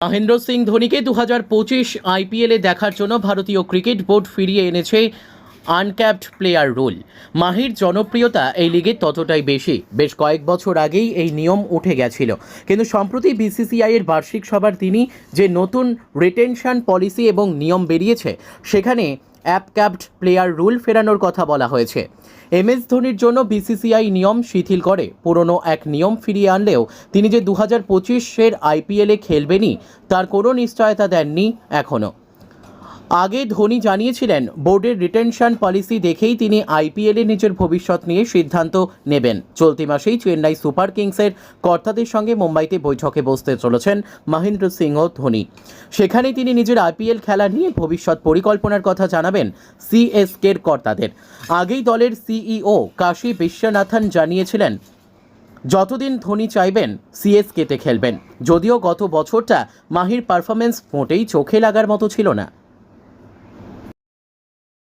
মহেন্দ্র সিং ধোনিকে দু হাজার পঁচিশ আইপিএলে দেখার জন্য ভারতীয় ক্রিকেট বোর্ড ফিরিয়ে এনেছে আনক্যাপড প্লেয়ার রুল। মাহির জনপ্রিয়তা এই লিগে ততটাই বেশি। বেশ কয়েক বছর আগেই এই নিয়ম উঠে গেছিল। কিন্তু সম্প্রতি বিসিসিআই এর বার্ষিক সভার তিনি যে নতুন রিটেনশন পলিসি এবং নিয়ম বেরিয়েছে, সেখানে অ্যাপ ক্যাপড প্লেয়ার রুল ফেরানোর কথা বলা হয়েছে। এম এস ধোনির জন্য বিসিসিআই নিয়ম শিথিল করে। পুরনো এক নিয়ম ফিরিয়ে আনলেও তিনি যে দু হাজার পঁচিশের আইপিএলে খেলবেনই, তার কোনো নিশ্চয়তা দেননি এখনও আগে ধোনি জানিয়েছিলেন, বোর্ডের রিটেনশন পলিসি দেখেই তিনি আইপিএলে নিজের ভবিষ্যৎ নিয়ে সিদ্ধান্ত নেবেন। চলতি মাসেই চেন্নাই সুপার কিংসের কর্তাদের সঙ্গে মুম্বাইতে বৈঠকে বসতে চলেছেন মহেন্দ্র সিংহ ধোনি। সেখানে তিনি নিজের আইপিএল খেলা নিয়ে ভবিষ্যৎ পরিকল্পনার কথা জানাবেন সিএসকের কর্তাদের। আগেই দলের সিইও কাশী বিশ্বনাথন জানিয়েছিলেন, যতদিন ধোনি চাইবেন সিএসকেতে খেলবেন। যদিও গত বছরটা মাহির পারফরমেন্স মোটেই চোখে লাগার মতো ছিল না।